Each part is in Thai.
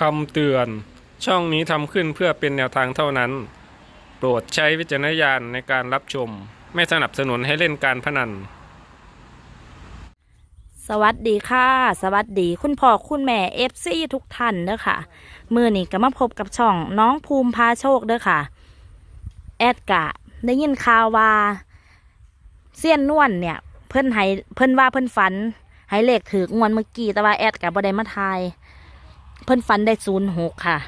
คำเตือน ช่องนี้ทำขึ้นเพื่อเป็นแนวทางเท่านั้น โปรดใช้วิจารณญาณในการรับชม ไม่สนับสนุนให้เล่นการพนัน สวัสดีค่ะ สวัสดีคุณพ่อคุณแม่เอฟซีทุกท่านเด้อค่ะ มือนี้ก็มาพบกับช่องน้องภูมิพาโชคเด้อค่ะ แอดกะ ได้ยินข่าวว่าเสี้ยนนวลเนี่ย เพิ่นให้เพิ่นว่าเพิ่นฝันให้เลขถือกงวนเมื่อกี้แต่ว่าแอดกะบ่ได้มาทาย เพิ่นฝันได้ศูนย์หกค่ะ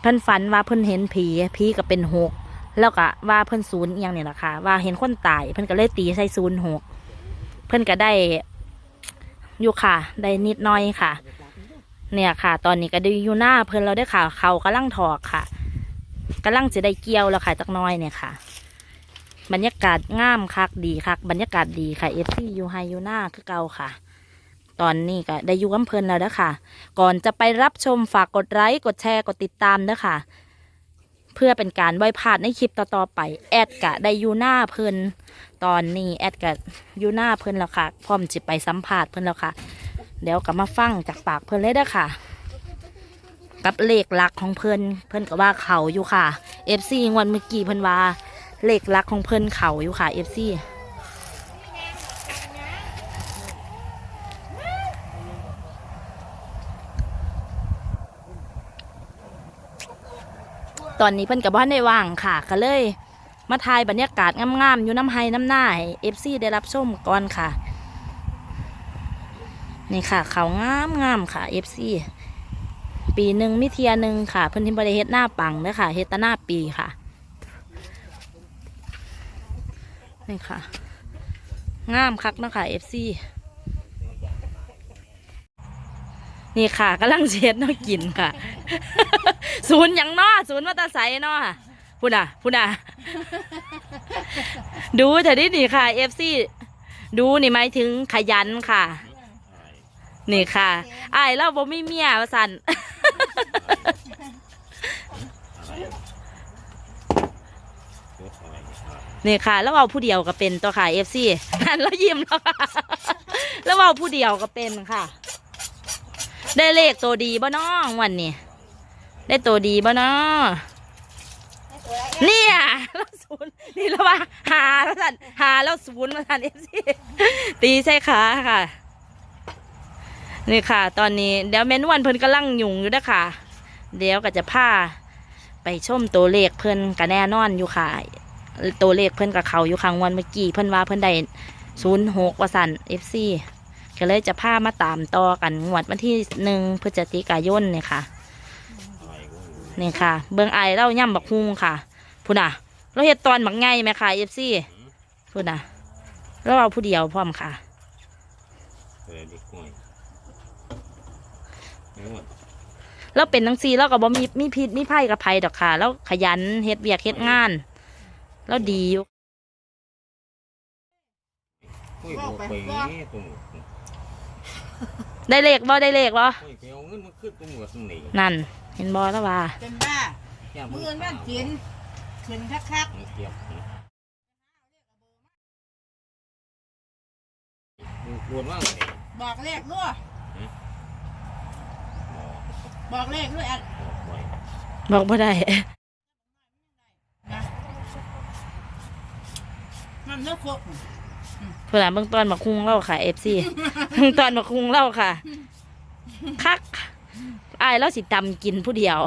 เพิ่นฝันว่าเพิ่นเห็นผีผีก็เป็นหกแล้วก็ว่าเพิ่นศูนย์เอียงเนี่ยแหละค่ะ ว่าเห็นคนตาย เพิ่นก็เลยตีใส่ศูนย์หกเพิ่นก็ได้อยู่ค่ะ ได้นิดน้อยค่ะ เนี่ยค่ะ ตอนนี้ก็ได้อยู่หน้าเพิ่นเราได้ค่ะ เขากำลังถอกค่ะกำลังจะได้เกี่ยวแล้วค่ะจักน้อยเนี่ยค่ะ บรรยากาศงามคักดีคักบรรยากาศดีค่ะเอฟซีอยู่ไฮอยู่หน้าคือเก่าค่ะ ตอนนี้ก็ได้อยู่กับเพลินแล้วเด้อค่ะก่อนจะไปรับชมฝากกดไลค์กดแชร์กดติดตามเด้อค่ะเพื่อเป็นการไว้พลาดในคลิปต่อๆไป แอดกะได้อยู่หน้าเพลินตอนนี้แอดกะอยู่หน้าเพลินแล้วค่ะ พร้อมจะไปสัมภาษณ์เพลินแล้วค่ะ เดี๋ยวกลับมาฟังจากปากเพลินเลยเด้อค่ะ กับเลขหลักของเพลินเพลินก็ว่าเขาอยู่ค่ะ FC งวันเมื่อกี้เพลินว่าเลขหลักของเพลินเขาอยู่ค่ะ FC ตอนนี้เพิ่นกับบ้านได้ว่างค่ะก็เลย มาถ่ายบรรยากาศงามๆอยู่น้ำไฮน้ำหน้าให้ FC ได้รับชมก่อนค่ะ นี่ค่ะเขางามงามค่ะ FC ปีหนึ่งมิเทียหนึ่งค่ะ เพิ่นที่บริเฮ็ดหน้าปังเด้อค่ะเฮ็ดแตหน้าปีค่ะนี่ค่ะ งามคักเนาะค่ะ FC นี่ค่ะกำลังเช็ดเนาะกินค่ะ ศูนย์ยังนาะศูนย์วัตไซเนาะพูดอะพูดอะดูเถอะดินี่ค่ะ FC ดูนี่หมายถึงขยันค่ะ นี่ค่ะอายเราบ่มีเมียว่าสันนี่ค่ะ แล้วเอาผู้เดียวก็เป็นตัวค่ะเอฟซีนั่นแล้วยิ้มแล้วค่ะแล้วเอาผู้เดียวก็เป็นค่ะ ได้เลขตัวดีบ่น้องวันนี้ได้ตัวดีบ่น้อเนี่ยแล้วศูนย์นี่แล้วว่าหาแล้วสันหาแล้วศูนย์มาสันเอฟซีตีใช่ขาค่ะ นี่ค่ะ ตอนนี้เดี๋ยวเมนวันเพิ่นกำลังยุ่งอยู่นะค่ะ เดี๋ยวก็จะพาไปชมตัวเลขเพิ่นก็แน่นอนอยู่ค่ะ ตัวเลขเพิ่นกับเขาอยู่ข้างวันเมื่อกี้เพิ่นว่าเพิ่นได้ศูนย์หกวสันเอฟซี ก็เลยจะพามาตามต่อกันงวดวันที่หนึ่งพฤศจิกายนเนี่ยค่ะนี่ค่ะ เบิ่งไอเล่าย่ำบักฮุงค่ะพูดน่ะเราเห็ดตอนบักไงไหมค่ะเอฟซีพูดน่ะแล้วเราผู้เดียวพร้อมค่ะเออเด็กน้อยเอาหมดแล้วเป็นทั้งซีแล้วก็บ่มีมีพิษมีไพ่กับไผ่ดอกค่ะ แล้วขยันเฮ็ดเวียกเฮ็ดงาน แล้วดีอยู่โอ้ยบอก ไปนี่ตัวหมดได้เลขบ่ได้เลขบ่โอ้ยไปเอาเงินมาขึ้นตัวหมดนี่นั่น เห็นบ่แล้วว่าเป็นบ้าแค่มือนั่นกินขึ้นคักคักมันเกียบปวดมากเลยๆบอกเลขด้วยหืมบอกเลขด้วยอันบอกไว้บอกบ่ได้นะมันเลือกครบ เพื่อนเบื้องต้นมาคุงเล่าค่ะ FC เบื้องต้นมาคุงเล่าค่ะ คักอายแล้วสิตำกินผู้เดียว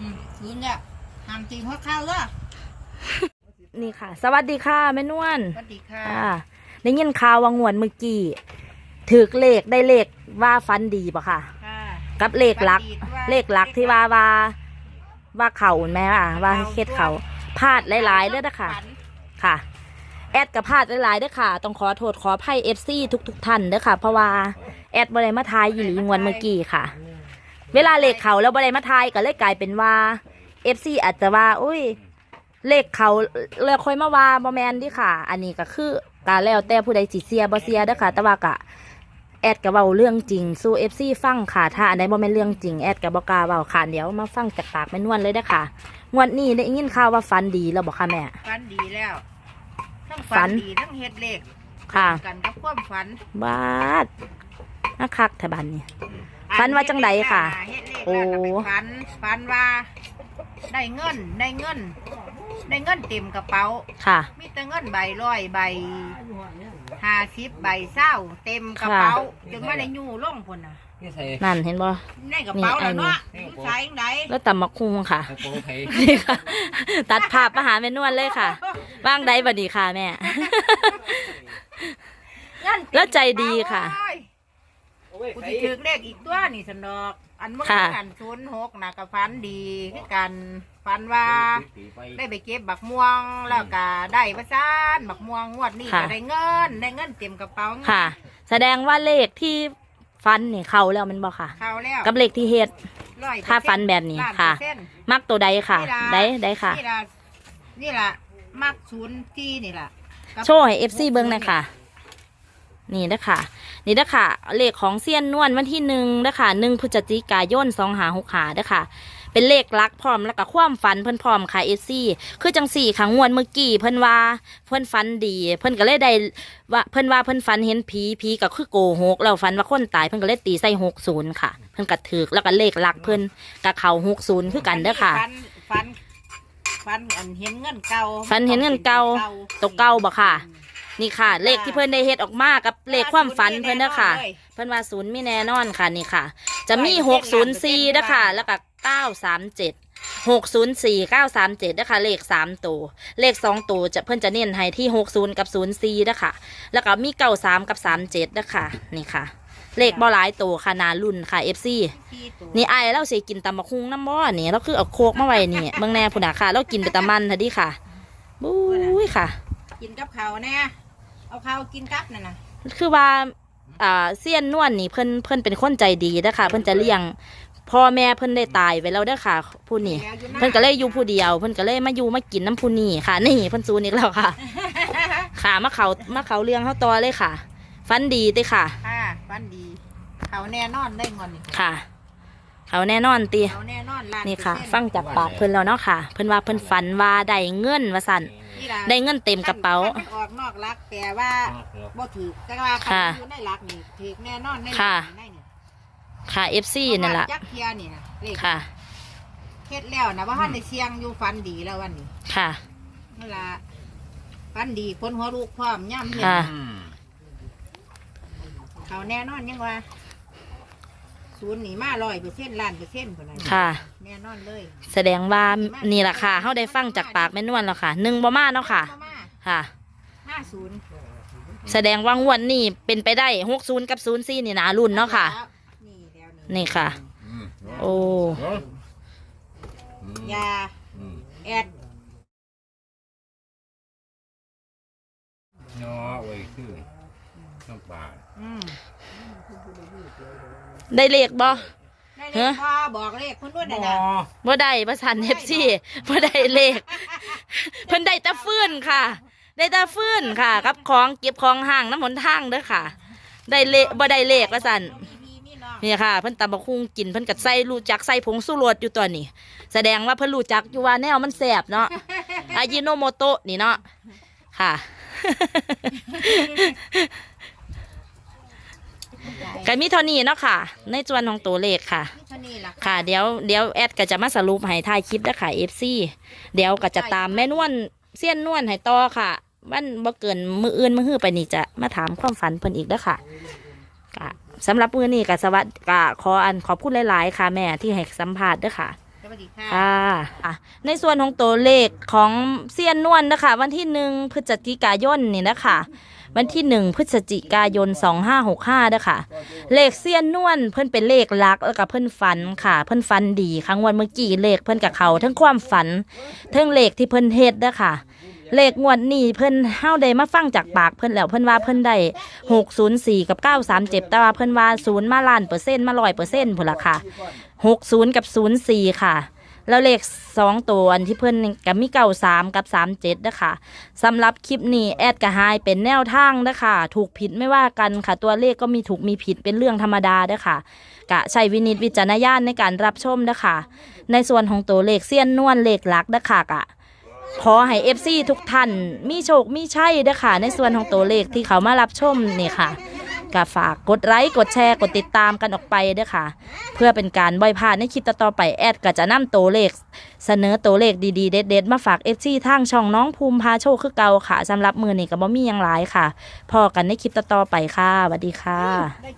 อืมคืนเนี่ยทำจริงเพราะข้าวเลยนี่ค่ะ สวัสดีค่ะแม่นวลสวัสดีค่ะอ่าได้ยินข่าวว่างวดเมื่อกี้ถือเลขได้เลขว่าฟันดีปะค่ะค่ะกับเลขหลักฟันดีว่าเลขหลักที่ว่าว่าว่าเข่าแม่ว่าว่าเฮ็ดเขาพลาดหลายๆเลยนะคะฝัน ค่ะ แอดกับพลาดหลายๆเด้อค่ะ ต้องขอโทษขออภัยเอฟซีทุกๆท่านเด้อค่ะ เพราะว่าแอดบริมาทายอีหลีงวนเมื่อกี้ค่ะ เวลาเลขเขาแล้วบริมาทายก็เลยกลายเป็นว่าเอฟซีอาจจะว่าอุ้ยเลขเขาเลยค่อยมาว่าบอแมนดิค่ะ อันนี้ก็คือการแล้วแต่ผู้ใดสิเสียบอเสียเด้อค่ะ แต่ว่ากะ แอดก็เว้าเรื่องจริงสู้เอฟซีฟังค่ะ ถ้าอันใดบ่แม่นเรื่องจริงแอดก็บ่กล้าเว้าค่ะ เดี๋ยวมาฟังจากปากแม่นวลเลยเด้อค่ะงวดนี้ได้ยินข่าวว่าฟันดีแล้วบ่ค่ะแม่ ฝันดีแล้ว ทั้งฝัฝันน ดีทั้งเฮ็ดเลขค่ะกันกับความฝันบาดนักคักแถบันนี่ ฝันว่าจังใดค่ะเฮ็ดเลขโอ้แล้วก็ไปฝันฝันว่า ได้เงินได้เงิน ได้เงินเต็มกระเป๋า ค่ะ มีแต่เงินใบร้อยใบ ห้าสิบใบเศร้าเต็มกระเป๋าจนไม่ได้ยู่ล่องคนน่ะนี่ใส่นั่นเห็นบ่ในกระเป๋าแล้วเนาะนี่ผู้ชายยังไงแล้วตำมักคุงค่ะใส่โป๊ไผ่นี่ค่ะ ตัดภาพมาหาแม่นวลเลยค่ะว่างใดบัดนี้ค่ะแม่เงินเต็มแล้วใจดีค่ะกระเป๋าเอ้ยกูจะถือเลขอีกตัวนี่สนดอก อันเมื่อค่ะกันศูนย์หกนะกับฟันดีคือกัน ฟันว่า ได้ไปเก็บบักม่วงแล้วก็ได้ประสานบักม่วงงวดนี้ค่ะก็ได้เงินได้เงินเต็มกระเป๋าค่ะ แสดงว่าเลขที่ฟันนี่เข้าแล้วแมันบ่ค่ะ เข้าแล้วกับเลขที่เฮ็ดร้อยเปอร์เซ็ต์ถ้าฟันแบบนี้ล้าค่ะเปอร์เซ็นต์ มักตัวใดค่ะนี่ล่ะได้ได้ค่ะ นี่ล่ะนี่ล่ะมักศูนย์ที่นี่ล่ะกับโชว์ให้ FC เบิ้งหน่อยค่ะ นี่นะค่ะ นี่นะค่ะ เลขของเซียนนวลวันที่หนึ่งนะค่ะหนึ่งพฤศจิกายนสองหาหกหาเด้อค่ะ เป็นเลขลักพร้อมแล้วก็ความฝันเพิ่นพร้อมค่ะเอซี่คือจังสี่ค่ะงวดเมื่อกี้เพิ่นว่าเพิ่นฝันดี เพิ่นก็เลยได้ว่าเพิ่นว่าเพิ่นฝันเห็นผีผีก็คือโกหกแล้วฝันว่าคนตายเพิ่นก็เลยตีใส่หกศูนย์ค่ะ เพิ่นก็ถือแล้วก็เลขลักเพิ่นกับเขาหกศูนย์คือกันเด้อค่ะ ฟันฟันฟันอันเห็นเงินเก่าฝันเห็นเงินเก่าตัวเก่าบ่ค่ะ นี่ค่ะ เลขที่เพิ่นได้เฮ็ดออกมากับเลขความฝันเพิ่นเด้อค่ะ เพิ่นว่าศูนย์มีแน่นอนค่ะนี่ค่ะ จะมีหกศูนย์สี่นะคะแล้วก็เก้าสามเจ็ดหกศูนย์สี่เก้าสามเจ็ดนะคะเลขสามตัว เลขสองตัวจะเพิ่นจะเน้นให้ที่หกศูนย์กับศูนย์สี่นะคะแล้วก็มีเก้าสามกับสามเจ็ดนะคะนี่ค่ะ เลขบ่หลายตัวค่ะหนารุ่นค่ะเอฟซีนี่ไอายเราสิกินตำมะคุงน้ำบ่อนี่เราคือเอาโคกมาไว้นี่เมืองแน่พุ่นน่ะค่ะ เรากินไปตะมันเถอะดิค่ะบุ้ยค่ะ กินกับเขาวแน่เอาข้าวกินกับนั่นน่ะคือว่า อ่าเซียนนวลนี่เพิ่นเพิ่นเป็นคนใจดีนะคะเพิ่นจะเลี้ยงพ่อแม่เพิ่นได้ตายไปแล้วเด้อค่ะ ผู้นี่เพิ่นก็เลยอยู่ผู้เดียว เพิ่นก็เลยมาอยู่มากินน้ำผู้นี่ค่ะ นี่เพิ่นซูนอีกแล้วค่ะ ค่ะมาเขามาเขาเลี้ยงเขาต่อเลยค่ะ ฟันดีติค่ะ ค่ะฟันดี เขาแน่นอนได้เงินนี่ค่ะ เขาแน่นอนตีเขาแน่นอนล้านนี่ค่ะ เปอร์เซ็นต์ฟังจากปากเพิ่นแล้วเนาะค่ะ เพิ่นว่าเพิ่นฝันว่าได้เงินว่าสั่นนี่ล่ะได้เงินเต็มกระเป๋า คันมันออกนอกรักแต่ว่าบ่ถือแต่ว่าคันค่ะอยู่ในรักนี่ถือแน่นอนในค่ะ ในนี่ค่ะ FC นั่นล่ะเพราว่าจักเทียนี่นะเลขค่ะ เฮ็ดแล้วนะว่าท่านได้เสียงอยู่ฟันดีแล้ววันนี้ค่ะ นั่นล่ะฟันดีคนหัวลูกพร้อมย่ำเห็นค่ะเขาแน่นอนยังว่า ศูนย์นี่มาร้อยเปอร์เซ็นต์ล้านเปอร์เซ็นต์คนนั้นค่ะ แน่นอนเลยแสดงว่านี่แหละค่ะเขาได้ฟังจากปากแม่นวลแล้วค่ะหนึ่งบ่มาเนาะค่ะ มาค่ะ ห้าศูนย์แสดงว่างวดนี่เป็นไปได้หกศูนย์กับศูนย์สี่นี่นะรุ่นเนาะค่ะ นี่แล้วนี่ค่ะโอ้ยาแอดเนาะไว้คือน้ำปลาอืม ได้เลขบ่ได้เลขพอบอกเลขคนด้วยนะนะบ่ได้ประสันเอฟซีบ่ได้เลข เพิ่นได้แตะฟื้นค่ะ ได้แตะฟื้นค่ะ กับของเก็บของห่างน้ำหนทางเด้อค่ะ ได้เลขบ่ได้เลขประสันมีพี่มีน้องนี่ค่ะเพิ่นตำบักคุงกินเพิ่นกัดใส่รู้จักใส่ผงสู้รสอยู่ตัวนี้ แสดงว่าเพิ่นรู้จักอยู่ว่าแนวมันแสบเนาะอายิโนโมโตะนี่เนาะค่ะ ก็มีเท่านี้เนาะค่ะ ในส่วนของตัวเลขค่ะนี่เท่านี้ล่ะค่ะ เดี๋ยวเดี๋ยวแอดก็จะมาสรุปให้ถ่ายคลิปนะคะเอฟซีเดี๋ยวก็จะตามแม่นวลเสี้ยนนวลให้ต่อค่ะวันบ่เกินมืออื่นมือฮื้อไปนี่จะมาถามความฝันเพิ่นอีกเด้อค่ะก็สำหรับมือนี้ก็สวัสดีก็ขออันขอบคุณหลาย ๆ ค่ะแม่ที่ให้สัมภาษณ์เด้อค่ะ สวัสดีค่ะ ค่ะอะ ในส่วนของตัวเลขของเซียนนวลนะคะ วันที่หนึ่งพฤศจิกายนนี่นะคะ วันที่หนึ่งพฤศจิกายนสองห้าหกห้าเด้อค่ะ เลขเซียนนวลเพิ่นเป็นเลขลักแล้วก็เพิ่นฝันค่ะ เพิ่นฝันดีครั้งวันเมื่อกี้เลขเพิ่นกับเขาทั้งความฝันทั้งเลขที่เพิ่นเฮ็ดเด้อค่ะเลขงวดนี้เพิ่นเฮาได้มาฟังจากปากเพิ่นแล้วเพิ่นว่าเพิ่นได้604 กับ 937 แต่ว่าเพิ่นว่า0มาล้านเปอร์เซ็นต์มา100เปอร์เซ็นต์พุ่นละค่ะ 60 กับ 04 ค่ะ แล้วเลข2ตัวอันที่เพิ่นก็มี93กับ37นะคะสำหรับคลิปนี้แอดก็หายเป็นแนวทางนะคะถูกผิดไม่ว่ากันค่ะ ตัวเลขก็มีถูกมีผิดเป็นเรื่องธรรมดาเด้อค่ะกะใช้วินิจวิจารณญาณในการรับชมนะคะในส่วนของตัวเลขเสี้ยนนวลเลขหลักเด้อค่ะกะขอให้เอฟซีทุกท่านมีโชคมีชัยเด้อค่ะในส่วนของตัวเลขที่เขามารับชมนี่ค่ะ ก็ฝากกดไลค์กดแชร์กดติดตามกันออกไปเด้อค่ะ เพื่อเป็นการบ่อยพลาดในคลิปต่อไปแอดก็จะนำตัวเลข เสนอตัวเลขดีๆ เด็ดๆ มาฝากเอฟซีทางช่องน้องภูมิพาโชคคือเก่าค่ะสำหรับมือนี่ก็บ่มีหยังหลายค่ะพอกันในคลิปต่อไปค่ะสวัสดีค่ะ